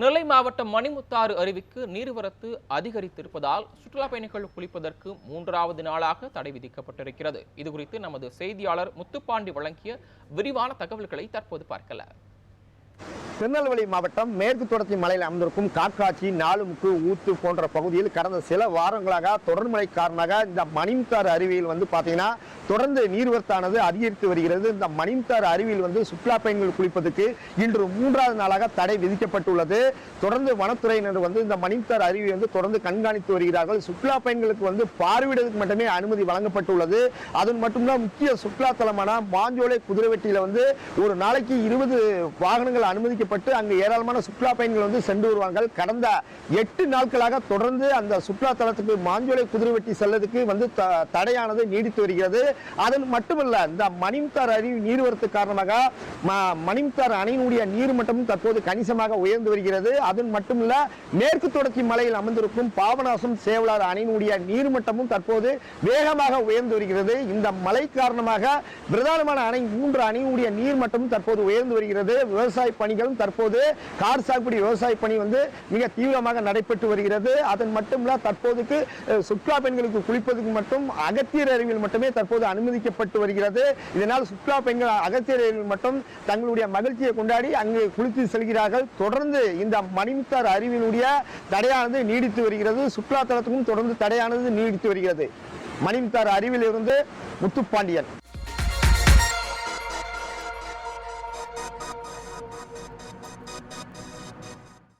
நெல்லை மாவட்டம் மணிமுத்தாறு அருவிக்கு நீர்வரத்து அதிகரித்திருப்பதால் சுற்றுலா பயணிகள் குளிப்பதற்கு மூன்றாவது நாளாக தடை விதிக்கப்பட்டிருக்கிறது. இது குறித்து நமது செய்தியாளர் முத்துப்பாண்டி வழங்கிய விரிவான தகவல்களை தற்போது பார்க்கலாம். திருநெல்வேலி மாவட்டம் மேற்கு தொடர்ச்சி மலையில் அமைந்திருக்கும் காக்காட்சி நாலுமுக்கு ஊத்து போன்ற பகுதியில் கடந்த சில வாரங்களாக தொடர் மழை காரணமாக இந்த மணிம்தார் அருவியில் வந்து பார்த்தீங்கன்னா தொடர்ந்து நீர்வரத்தானது அதிகரித்து வருகிறது. இந்த மணிம்தார் அருவியில் வந்து சுற்றுலா பயணிகள் குளிப்பதற்கு இன்று மூன்றாவது நாளாக தடை விதிக்கப்பட்டுள்ளது. தொடர்ந்து வனத்துறையினர் வந்து இந்த மணிம்தார் அருவி வந்து தொடர்ந்து கண்காணித்து வருகிறார்கள். சுற்றுலா பயணிகளுக்கு வந்து பார்வையிடுவதற்கு மட்டுமே அனுமதி வழங்கப்பட்டுள்ளது. அது மட்டும்தான் முக்கிய சுற்றுலா தலமான மாஞ்சோலை குதிரைவெட்டியில் வந்து ஒரு நாளைக்கு இருபது வாகனங்கள் அனுமதிக்க அனுமதிக்கப்பட்டு அங்கு ஏராளமான சுற்றுலா பயணிகள் வந்து சென்று வருவார்கள். கடந்த எட்டு நாட்களாக தொடர்ந்து அந்த சுற்றுலா தலத்துக்கு மாஞ்சோலை குதிரைவெட்டி செல்லதுக்கு வந்து த- தடையானது நீடித்து வருகிறது. அது மட்டுமல்ல இந்த மணிம்தார் அருவி நீர்வரத்து காரணமாக ம- அணையினுடைய நீர் மட்டமும் தற்போது கணிசமாக உயர்ந்து வருகிறது. அது மட்டுமல்ல மேற்கு தொடர்ச்சி மலையில் அமர்ந்திருக்கும் பாபநாசம் சேவலார் அணையினுடைய நீர்மட்டமும் தற்போது வேகமாக உயர்ந்து வருகிறது. இந்த மழை காரணமாக பிரதானமான அணை மூன்று அணையினுடைய நீர்மட்டமும் தற்போது உயர்ந்து வருகிறது. விவசாய பணிகளும் தற்போது கார் சாகுபடி விவசாய பணி வந்து மிக தீவிரமாக நடைபெற்று வருகிறது. அதன் மட்டுமல்ல தற்போதுக்கு சுற்றுலா பெண்களுக்கு குளிப்பதற்கு மட்டும் அகத்தியர் அருவியில் மட்டுமே தற்போது அனுமதிக்கப்பட்டு வருகிறது. இதனால் சுற்றுலா பெண்கள் அகத்தியர் அருவியில் மட்டும் தங்களுடைய மகிழ்ச்சியை கொண்டாடி அங்கு குளித்து செல்கிறார்கள். தொடர்ந்து இந்த மணிமுத்தார் அறிவினுடைய தடையானது நீடித்து வருகிறது. சுற்றுலா தலத்துக்கும் தொடர்ந்து தடையானது நீடித்து வருகிறது. மணிமுத்தார் அருவியிலிருந்து முத்துப்பாண்டியன்.